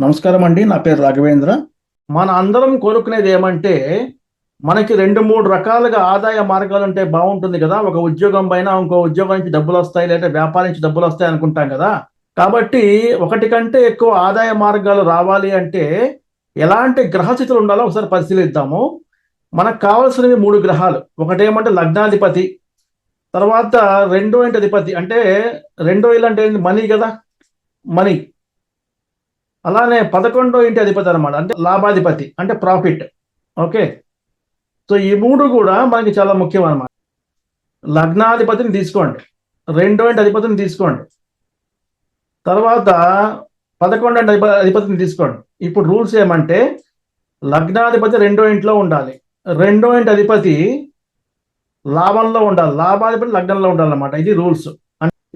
నమస్కారం అండి నా పేరు రాఘవేంద్ర. మన అందరం కోరుకునేది ఏమంటే మనకి రెండు మూడు రకాలుగా ఆదాయ మార్గాలు ఉంటే బాగుంటుంది కదా. ఒక ఉద్యోగం పైన ఇంకో ఉద్యోగం నుంచి డబ్బులు వస్తాయి లేదా వ్యాపారం నుంచి డబ్బులు వస్తాయి అనుకుంటాం కదా. కాబట్టి ఒకటి కంటే ఎక్కువ ఆదాయ మార్గాలు రావాలి అంటే ఎలాంటి గ్రహస్థితులు ఉండాలో ఒకసారి పరిశీలిద్దాము. మనకు కావాల్సినవి మూడు గ్రహాలు. ఒకటేమంటే లగ్నాధిపతి తర్వాత రెండో ఇంటి అధిపతి? అంటే రెండో ఇల్లు అంటే మనీ కదా. మనీ. అలానే పదకొండో ఇంటి అధిపతి అనమాట అంటే లాభాధిపతి అంటే ప్రాఫిట్ ఓకే సో ఈ మూడు కూడా మనకి చాలా ముఖ్యం అనమాట లగ్నాధిపతిని తీసుకోండి. రెండో ఇంటి అధిపతిని తీసుకోండి. తర్వాత పదకొండు ఇంటి అధిపతిని తీసుకోండి. ఇప్పుడు రూల్స్ ఏమంటే లగ్నాధిపతి రెండో ఇంట్లో ఉండాలి. రెండో ఇంటి అధిపతి లాభంలో ఉండాలి. లాభాధిపతి లగ్నంలో ఉండాలన్నమాట. ఇది రూల్స్.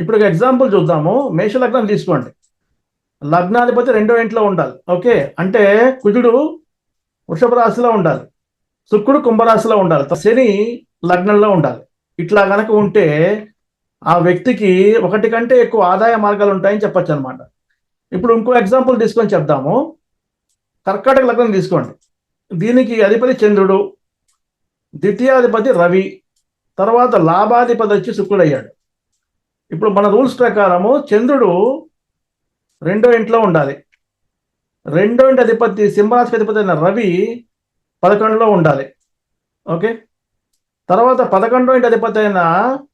ఇప్పుడు ఒక ఎగ్జాంపుల్ చూద్దాము. మేష లగ్నం తీసుకోండి. లగ్నాధిపతి రెండో ఇంట్లో ఉండాలి. ఓకే? అంటే కుజుడు వృషభ రాశిలో ఉండాలి. శుక్రుడు కుంభరాశిలో ఉండాలి. శని లగ్నంలో ఉండాలి. ఇట్లా గనక ఉంటే ఆ వ్యక్తికి ఒకటి కంటే ఎక్కువ ఆదాయ మార్గాలు ఉంటాయని చెప్పొచ్చు అనమాట ఇప్పుడు ఇంకో ఎగ్జాంపుల్ తీసుకొని చెప్దాము. కర్కాటక లగ్నం తీసుకోండి. దీనికి అధిపతి చంద్రుడు ద్వితీయాధిపతి రవి తర్వాత లాభాధిపతి వచ్చి శుక్రుడు అయ్యాడు. ఇప్పుడు మన రూల్స్ ప్రకారము చంద్రుడు రెండో ఇంట్లో ఉండాలి. రెండో ఇంటి అధిపతి సింహరాశికి అధిపతి అయిన రవి పదకొండులో ఉండాలి. ఓకే? తర్వాత పదకొండో ఇంటి అధిపతి అయిన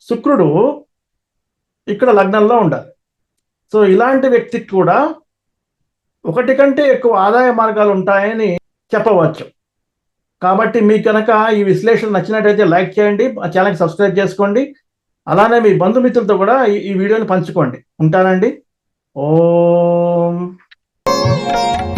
శుక్రుడు ఇక్కడ లగ్నంలో ఉండాలి. సో ఇలాంటి వ్యక్తికి కూడా ఒకటి కంటే ఎక్కువ ఆదాయ మార్గాలు ఉంటాయని చెప్పవచ్చు. కాబట్టి మీకు కనుక ఈ విశ్లేషణ నచ్చినట్టయితే లైక్ చేయండి ఆ ఛానల్కి సబ్స్క్రైబ్ చేసుకోండి. అలానే మీ బంధుమిత్రులతో కూడా ఈ వీడియోని పంచుకోండి. ఉంటానండి. Om. Oh.